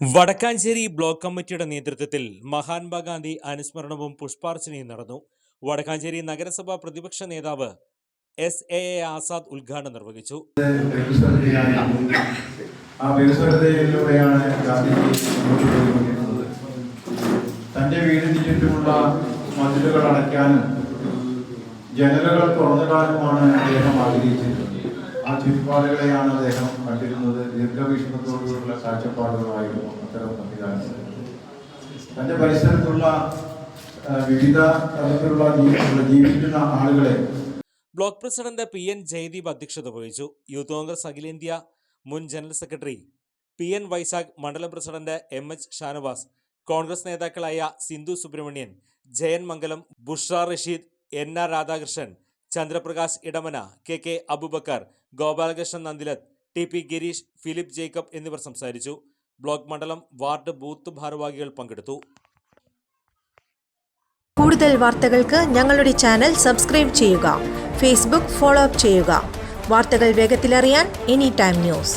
Vadakkanchery block കമ്മിറ്റിയുടെ നേതൃത്വത്തിൽ മഹാത്മാഗാന്ധി അനുസ്മരണവും പുഷ്പാർച്ചനയും നടന്നു. വടക്കാഞ്ചേരി നഗരസഭാ പ്രതിപക്ഷ നേതാവ് എസ് എ എ ആസാദ് ഉദ്ഘാടനം നിർവഹിച്ചു. തന്റെ വീടിന് ചുറ്റുമുള്ള മതിലുകൾ അടയ്ക്കാനും ജനലുകൾ തുറന്നിടാനുമാണ് അദ്ദേഹം ആഗ്രഹിച്ചിരുന്നത്. ആ ചുറ്റുപാടുകളെയാണ് അദ്ദേഹം കണ്ടിരുന്നത്. ദീർഘവീക്ഷണത്തോടുകൂടിയുള്ള കാഴ്ചപ്പാടുകളായിരുന്നു അത്തരം സംവിധാനങ്ങൾ. തന്റെ പരിസരത്തുള്ള വിവിധ തരത്തിലുള്ള ജീവി- ജീവിക്കുന്ന ആളുകളെ block president P N Jayadeep അധ്യക്ഷത വഹിച്ചു. യൂത്ത് കോൺഗ്രസ് അഖിലേന്ത്യാ മുൻ general secretary P N Vaisakh മണ്ഡലം president M H Shanavas Congress നേതാക്കളായ Sindhu Subrahmanian Jayan Mangalam Bushra Rasheed N R Radhakrishnan Chandraprakash Edamana K K Abubakar Gopalakrishnan Nandilath T P Gireesh Philip Jacob എന്നിവർ സംസാരിച്ചു. Block മണ്ഡലം ward booth ഭാരവാഹികൾ പങ്കെടുത്തു. കൂടുതൽ വാർത്തകൾക്ക് ഞങ്ങളുടെ ചാനൽ സബ്സ്ക്രൈബ് ചെയ്യുക ഫേസ്ബുക്ക് ഫോളോ അപ്പ് ചെയ്യുക. വാർത്തകൾ വേഗത്തിലറിയാൻ എനി ടൈം ന്യൂസ്.